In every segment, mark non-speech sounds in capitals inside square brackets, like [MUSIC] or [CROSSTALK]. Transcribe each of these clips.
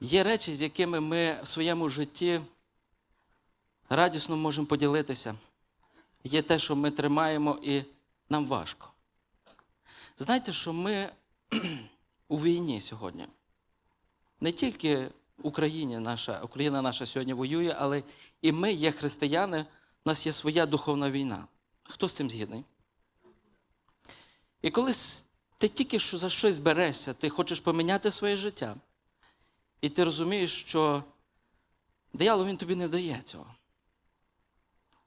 Є речі, з якими ми в своєму житті радісно можемо поділитися. Є те, що ми тримаємо, і нам важко. Знаєте, що ми [CLEARS THROAT] у війні сьогодні. Не тільки в Україні наша, Україна наша сьогодні воює, але і ми є християни, у нас є своя духовна війна. Хто з цим згідний? І коли ти тільки що за щось берешся, ти хочеш поміняти своє життя, і ти розумієш, що диявол він тобі не дає цього.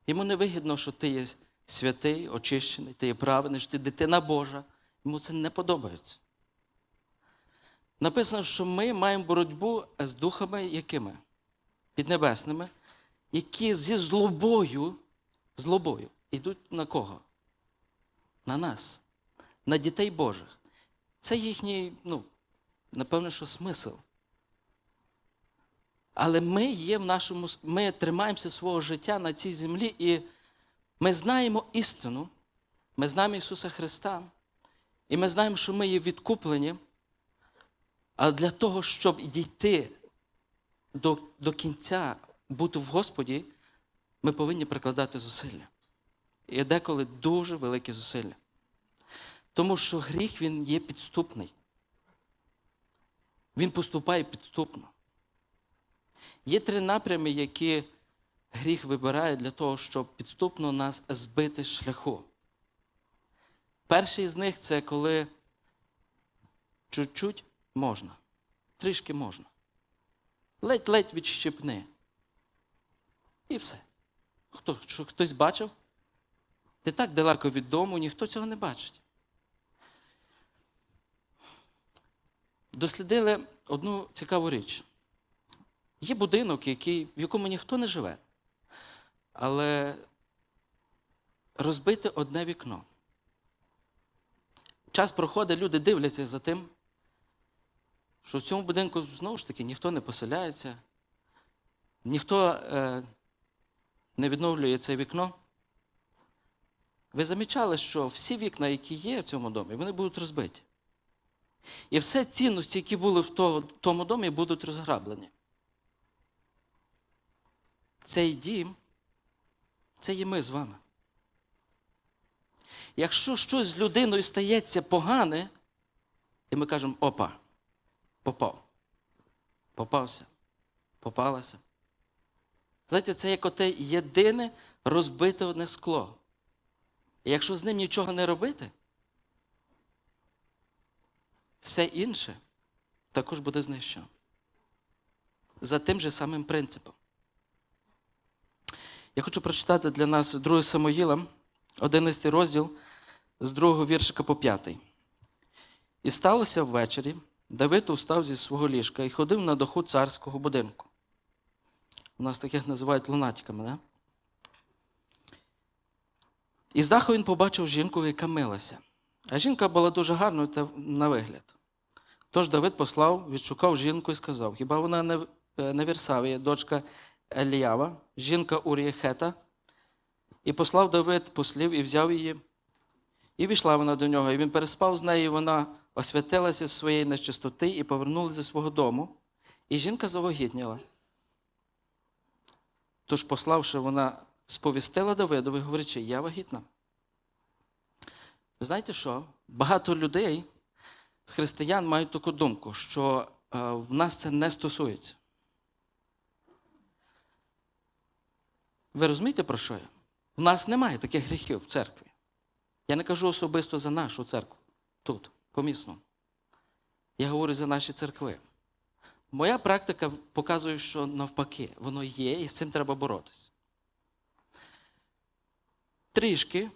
Йому не вигідно, що ти є святий, очищений, ти є праведний, що ти дитина Божа. Йому це не подобається. Написано, що ми маємо боротьбу з духами якими? Піднебесними, які зі злобою, злобою йдуть на кого? На нас, на дітей Божих. Це їхній, ну, напевно, що смисл. Але ми є в нашому, ми тримаємося свого життя на цій землі, і ми знаємо істину, ми знаємо Ісуса Христа, і ми знаємо, що ми є відкуплені. Але для того, щоб дійти до, до кінця, бути в Господі, ми повинні прикладати зусилля. І деколи дуже великі зусилля. Тому що гріх він є підступний. Він поступає підступно. Є три напрями, які гріх вибирає для того, щоб підступно нас збити шляху. Перший з них це коли чуть-чуть можна, трішки можна. Ледь-ледь відщипни. І все. Хто, що хтось бачив? Ти так далеко від дому, ніхто цього не бачить. Дослідили одну цікаву річ. Є будинок, який, в якому ніхто не живе, але розбите одне вікно. Час проходить, люди дивляться за тим, що в цьому будинку знову ж таки ніхто не поселяється, ніхто е, не відновлює це вікно. Ви замічали, що всі вікна, які є в цьому домі, вони будуть розбиті. І все цінності, які були в тому домі, будуть розграблені. Цей дім це є ми з вами. Якщо щось з людиною стається погане, і ми кажемо, опа, попав. Попався, попалася. Знаєте, це як оте єдине розбите одне скло. І якщо з ним нічого не робити, все інше також буде знищено. За тим же самим принципом. Я хочу прочитати для нас 2 Самоїла, 11 розділ з 2 віршика по 5. І сталося ввечері, Давид устав зі свого ліжка і ходив на даху царського будинку. У нас таких називають лунатиками, да? І з даху він побачив жінку, яка милася. А жінка була дуже гарною та на вигляд. Тож Давид послав, відшукав жінку і сказав: Хіба вона не, е, не Вірсавія, дочка Еліява, жінка Урії Хета? І послав Давид послів і взяв її. І війшла вона до нього, і він переспав з нею, і вона освятилася своєї нечистоти і повернулася до свого дому. І жінка завагітніла. Тож, пославши, вона сповістила Давидові, говорячи, я вагітна. Ви знаєте що? Багато людей з християн мають таку думку, що е, в нас це не стосується. Ви розумієте, про що я? В нас немає таких гріхів в церкві. Я не кажу особисто за нашу церкву тут, помісно. Я говорю за наші церкви. Моя практика показує, що навпаки, воно є, і з цим треба боротися. Трішки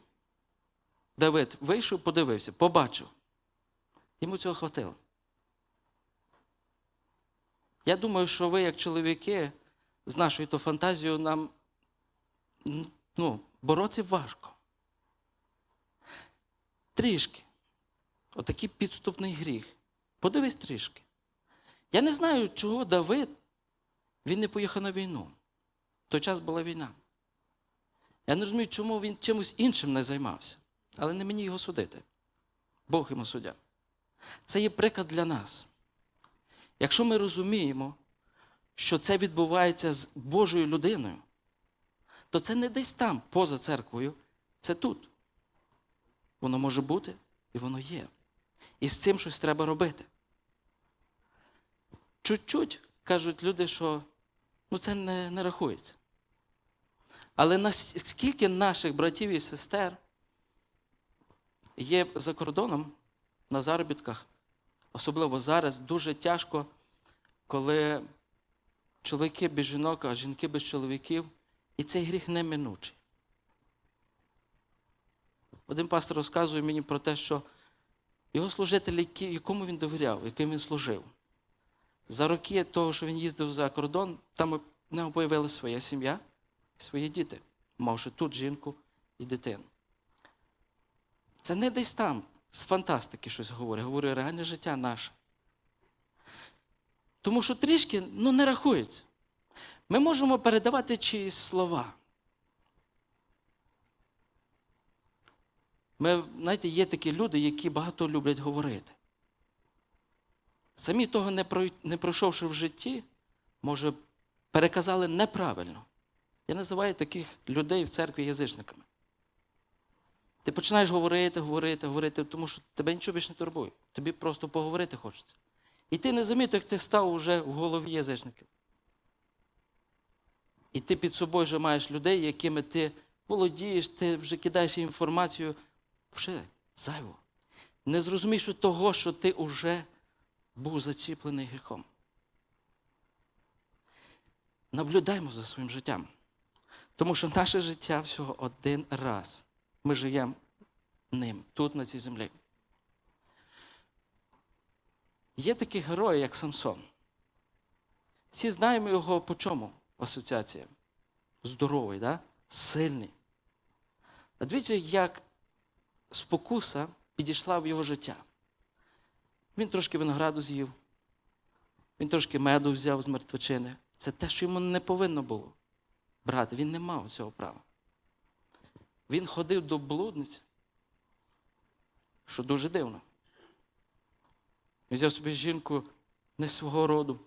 Давид вийшов, подивився, побачив. Йому цього хватило. Я думаю, що ви, як чоловіки, з нашою то фантазією нам ну, боротися важко. Трішки. Отакий підступний гріх. Подивись трішки. Я не знаю, чого Давид він не поїхав на війну. В той час була війна. Я не розумію, чому він чимось іншим не займався. Але не мені його судити. Бог йому суддя. Це є приклад для нас. Якщо ми розуміємо, що це відбувається з Божою людиною, то це не десь там, поза церквою, це тут. Воно може бути і воно є. І з цим щось треба робити. Чуть-чуть кажуть люди, що ну, це не, не рахується. Але наскільки наших братів і сестер є за кордоном на заробітках, особливо зараз, дуже тяжко, коли чоловіки без жінок, а жінки без чоловіків, і цей гріх неминучий. Один пастор розказує мені про те, що його служитель, якому він довіряв, яким він служив, за роки того, що він їздив за кордон, там в нього появилася своя сім'я і свої діти, мавши тут жінку і дитину. Це не десь там з фантастики щось говорить, говорить реальне життя наше. Тому що трішки ну, не рахується. Ми можемо передавати чиїсь слова. Ми, знаєте, є такі люди, які багато люблять говорити. Самі того не, прой- не пройшовши в житті, може, переказали неправильно. Я називаю таких людей в церкві язичниками. Ти починаєш говорити, говорити, говорити, тому що тебе нічого більше не турбує. Тобі просто поговорити хочеться. І ти не замітив, як ти став уже в голові язичників. І ти під собою вже маєш людей, якими ти володієш, ти вже кидаєш інформацію. Вже зайво. Не зрозумівши того, що ти вже був зачіплений гріхом. Наблюдаймо за своїм життям. Тому що наше життя всього один раз. Ми живемо ним, тут, на цій землі. Є такі герої, як Самсон. Всі знаємо його по чому асоціація? Здоровий, да? сильний. А дивіться, як спокуса підійшла в його життя. Він трошки винограду з'їв, він трошки меду взяв з мертвечини. Це те, що йому не повинно було брати. Він не мав цього права. Він ходив до блудниць, що дуже дивно. Він взяв собі жінку не свого роду.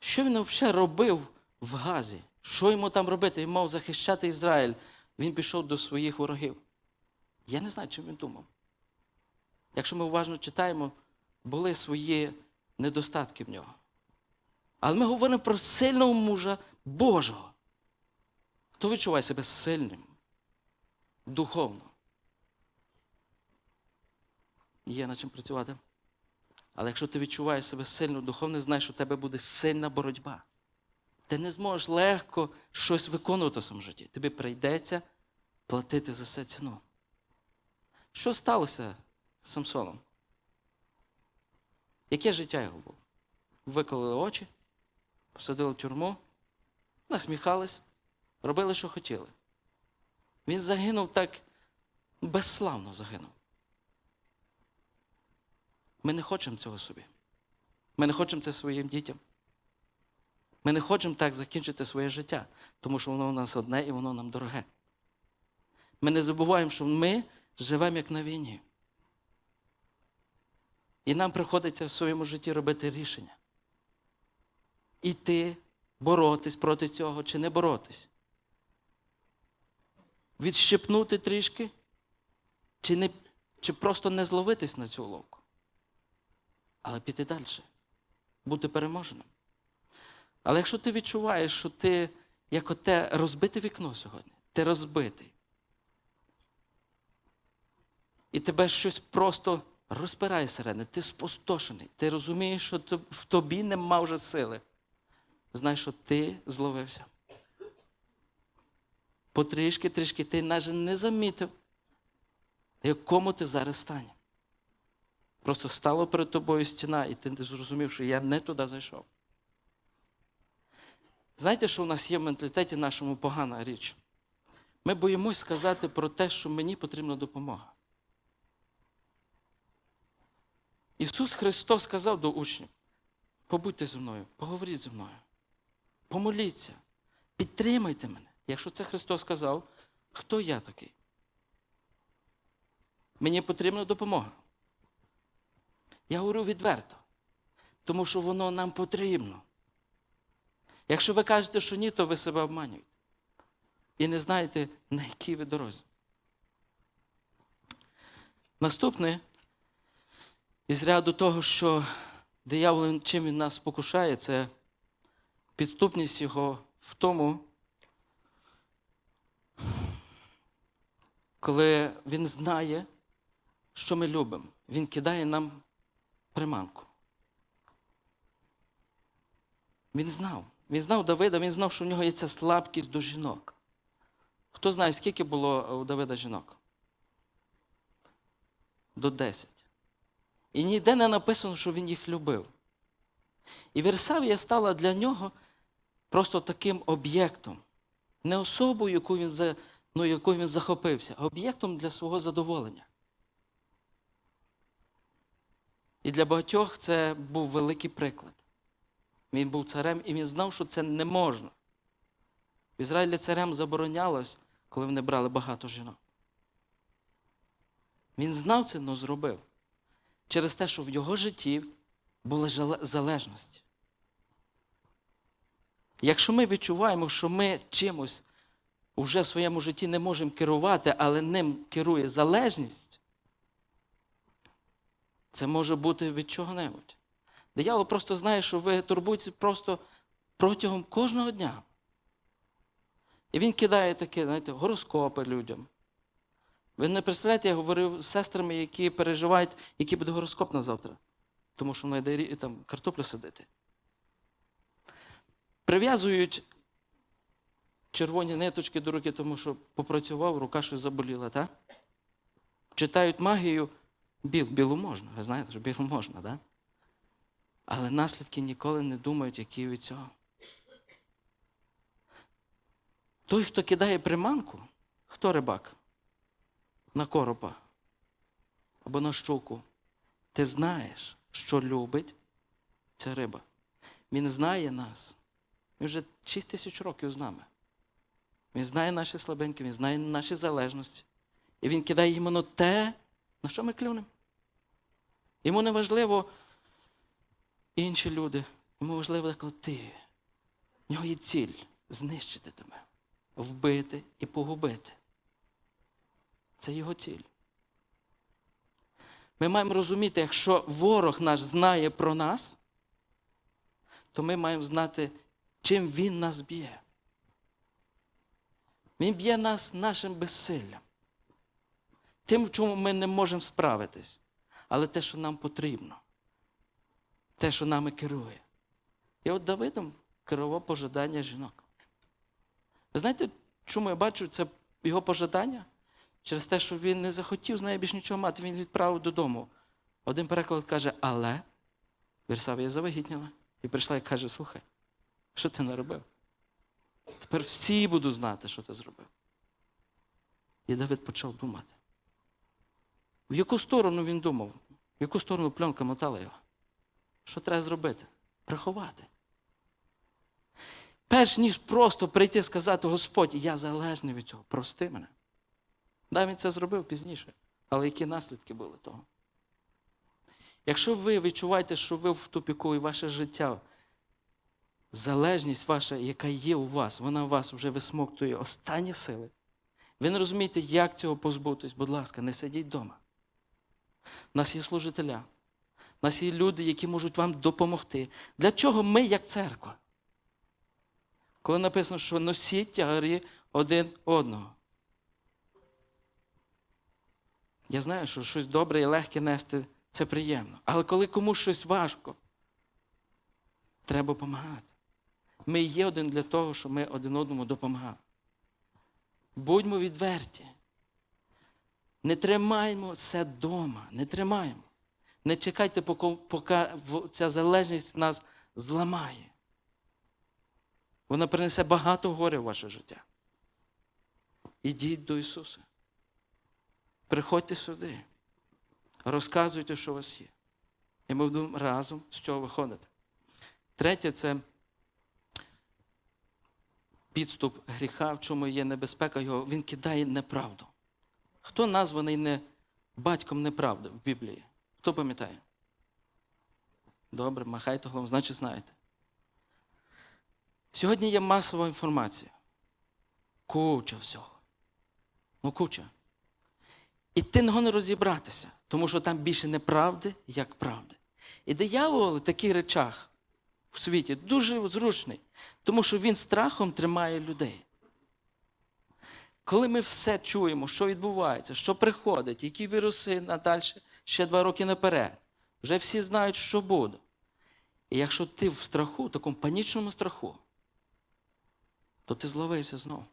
Що він взагалі робив в Газі? Що йому там робити? Він мав захищати Ізраїль. Він пішов до своїх ворогів. Я не знаю, чим він думав. Якщо ми уважно читаємо, були свої недостатки в нього. Але ми говоримо про сильного мужа Божого. Хто відчуває себе сильним, духовно? Є над чим працювати. Але якщо ти відчуваєш себе сильно духовно, знаєш, що у тебе буде сильна боротьба. Ти не зможеш легко щось виконувати в своєму житті. Тобі прийдеться платити за все ціну. Що сталося з Самсоном? Яке життя його було? Виколили очі, посадили в тюрму, насміхались, робили, що хотіли. Він загинув так безславно загинув. Ми не хочемо цього собі. Ми не хочемо це своїм дітям. Ми не хочемо так закінчити своє життя, тому що воно у нас одне і воно нам дороге. Ми не забуваємо, що ми живемо як на війні. І нам приходиться в своєму житті робити рішення. Іти, боротись проти цього чи не боротись. Відщепнути трішки, чи, не, чи просто не зловитись на цю ловку. Але піти далі, бути переможеним. Але якщо ти відчуваєш, що ти як оте розбите вікно сьогодні, ти розбитий. І тебе щось просто розпирає середини, ти спустошений, ти розумієш, що в тобі нема вже сили. Знай, що ти зловився. Потрішки, трішки ти навіть не замітив, в якому ти зараз стані. Просто стала перед тобою стіна, і ти не зрозумів, що я не туди зайшов. Знаєте, що у нас є в менталітеті нашому погана річ? Ми боїмось сказати про те, що мені потрібна допомога. Ісус Христос сказав до учнів: побудьте зі мною, поговоріть зі мною, помоліться, підтримайте мене. Якщо це Христос сказав, хто я такий? Мені потрібна допомога. Я говорю відверто. тому що воно нам потрібно. Якщо ви кажете, що ні, то ви себе обманюєте. І не знаєте, на якій ви дорозі. Наступне, із ряду того, що диявол чим він нас покушає, це підступність його в тому, коли він знає, що ми любимо, він кидає нам приманку. Він знав. Він знав Давида, він знав, що в нього є ця слабкість до жінок. Хто знає, скільки було у Давида жінок? До 10. І ніде не написано, що він їх любив. І Версавія стала для нього просто таким об'єктом, не особою, яку він, ну, якою він захопився, а об'єктом для свого задоволення. І для багатьох це був великий приклад. Він був царем, і він знав, що це не можна. В Ізраїлі царям заборонялось, коли вони брали багато жінок. Він знав це, але зробив. Через те, що в його житті була залежність. Якщо ми відчуваємо, що ми чимось уже в своєму житті не можемо керувати, але ним керує залежність, це може бути від чого-небудь. Диявол просто знає, що ви турбуєтеся просто протягом кожного дня. І він кидає таке, знаєте, гороскопи людям. Ви не представляєте, я говорив з сестрами, які переживають, який буде гороскоп на завтра. Тому що вона йде там картоплю садити. Прив'язують червоні ниточки до руки, тому що попрацював, рука щось заболіла, так? Читають магію, біл, білу можна. Ви знаєте, що білу можна, так? Але наслідки ніколи не думають, які від цього. Той, хто кидає приманку, хто рибак? На коропа або на щуку. Ти знаєш, що любить ця риба. Він знає нас. Він вже 6 тисяч років з нами. Він знає наші слабенькі, він знає наші залежності. І він кидає іменно те, на що ми клюнемо. Йому не важливо інші люди. Йому важливо, коли ти. В нього є ціль знищити тебе, вбити і погубити. Це його ціль. Ми маємо розуміти, якщо ворог наш знає про нас, то ми маємо знати, чим він нас б'є. Він б'є нас нашим безсиллям. Тим, чому ми не можемо справитись. Але те, що нам потрібно, те, що нами керує. І от Давидом керував пожадання жінок. Ви знаєте, чому я бачу це його пожадання? Через те, що він не захотів з нею більш нічого мати, він відправив додому. Один переклад каже, але Вірсавія завагітніла. І прийшла і каже: слухай, що ти наробив? Тепер всі будуть знати, що ти зробив. І Давид почав думати. В яку сторону він думав? В яку сторону пленка мотала його? Що треба зробити? Приховати. Перш ніж просто прийти і сказати, Господь, я залежний від цього, прости мене. Да, він це зробив пізніше. Але які наслідки були того? Якщо ви відчуваєте, що ви в тупіку і ваше життя, залежність ваша, яка є у вас, вона у вас вже висмоктує останні сили. Ви не розумієте, як цього позбутись, будь ласка, не сидіть вдома. У нас є служителя, у нас є люди, які можуть вам допомогти. Для чого ми, як церква? Коли написано, що носіть тягарі один одного. Я знаю, що щось добре і легке нести це приємно. Але коли комусь щось важко, треба допомагати. Ми є один для того, щоб ми один одному допомагали. Будьмо відверті. Не тримаймо це вдома, не тримаємо. Не чекайте, поки, поки ця залежність нас зламає. Вона принесе багато горя в ваше життя. Ідіть до Ісуса. Приходьте сюди. Розказуйте, що у вас є. І ми будемо разом з цього виходити. Третє це підступ гріха, в чому є небезпека його, він кидає неправду. Хто названий не батьком неправди в Біблії? Хто пам'ятає? Добре, махайте головом, значить знаєте. Сьогодні є масова інформація. Куча всього. Ну, куча. І ти не розібратися, тому що там більше неправди, як правди. І диявол в таких речах в світі дуже зручний, тому що він страхом тримає людей. Коли ми все чуємо, що відбувається, що приходить, які віруси надалі ще два роки наперед, вже всі знають, що буде. І якщо ти в страху, в такому панічному страху, то ти зловився знову.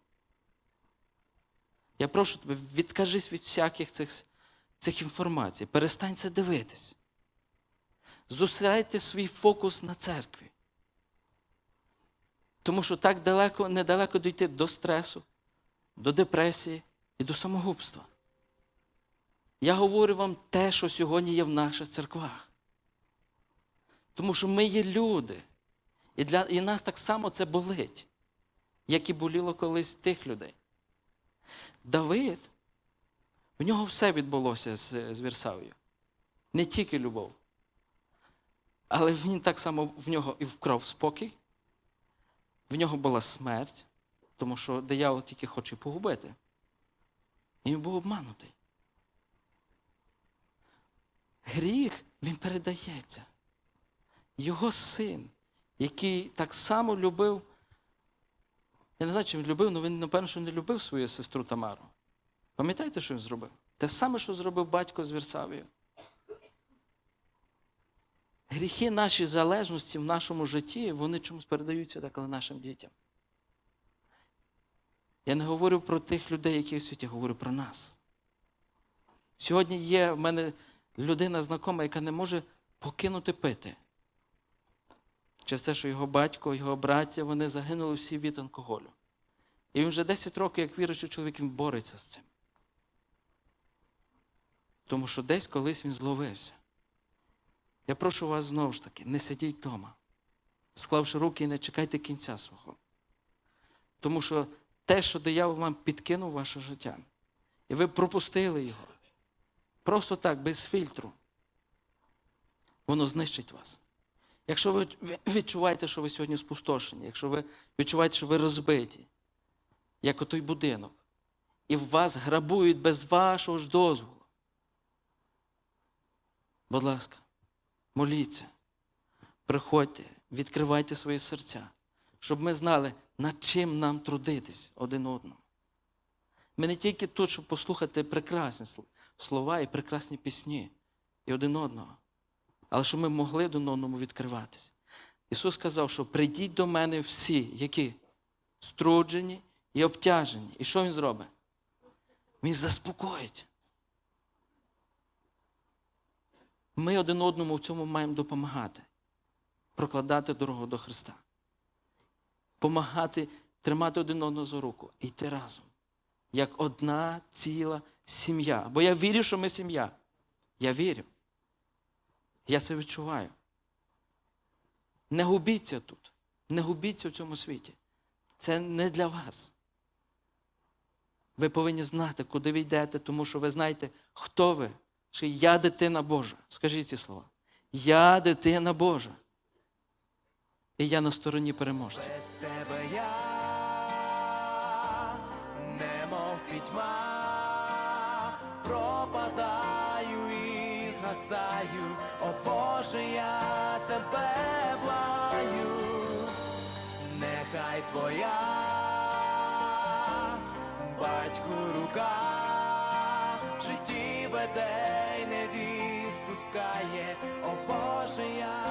Я прошу тебе, відкажись від всяких цих, цих інформацій, перестань це дивитись. Зосередьте свій фокус на церкві. Тому що так далеко, недалеко дійти до стресу, до депресії і до самогубства. Я говорю вам те, що сьогодні є в наших церквах. Тому що ми є люди. І, для, і нас так само це болить, як і боліло колись тих людей. Давид, в нього все відбулося з, з Вірсавою. Не тільки любов. Але він так само в нього і вкрав спокій, в нього була смерть, тому що диявол тільки хоче погубити. Він був обманутий. Гріх він передається. Його син, який так само любив. Я не знаю, чи він любив, але він, напевно, що не любив свою сестру Тамару. Пам'ятаєте, що він зробив? Те саме, що зробив батько з Вірсавією. Гріхи наші залежності в нашому житті, вони чомусь передаються деколи нашим дітям. Я не говорю про тих людей, які в світі, я говорю про нас. Сьогодні є в мене людина знакома, яка не може покинути пити. Через те, що його батько, його браття, вони загинули всі від алкоголю. І він вже 10 років, як віруючий чоловік, він бореться з цим. Тому що десь колись він зловився. Я прошу вас знову ж таки, не сидіть вдома, склавши руки і не чекайте кінця свого. Тому що те, що диявол вам підкинув ваше життя, і ви пропустили його, просто так, без фільтру, воно знищить вас. Якщо ви відчуваєте, що ви сьогодні спустошені, якщо ви відчуваєте, що ви розбиті, як отой будинок, і вас грабують без вашого ж дозволу, будь ласка, моліться, приходьте, відкривайте свої серця, щоб ми знали, над чим нам трудитись один одному. Ми не тільки тут, щоб послухати прекрасні слова і прекрасні пісні і один одного, але щоб ми могли один одному відкриватися. Ісус сказав, що прийдіть до мене всі, які струджені і обтяжені. І що Він зробить? Він заспокоїть. Ми один одному в цьому маємо допомагати, прокладати дорогу до Христа, помагати, тримати один одного за руку і йти разом, як одна ціла сім'я. Бо я вірю, що ми сім'я. Я вірю. Я це відчуваю. Не губіться тут, не губіться в цьому світі. Це не для вас. Ви повинні знати, куди ви йдете, тому що ви знаєте, хто ви. Що я дитина Божа. Скажіть ці слова. Я дитина Божа. І я на стороні переможця. Без тебе я немов пітьма, пропадаю і згасаю, о Боже, я тебе благаю, нехай твоя батьку рука в житті веде й не відпускає, о Боже, я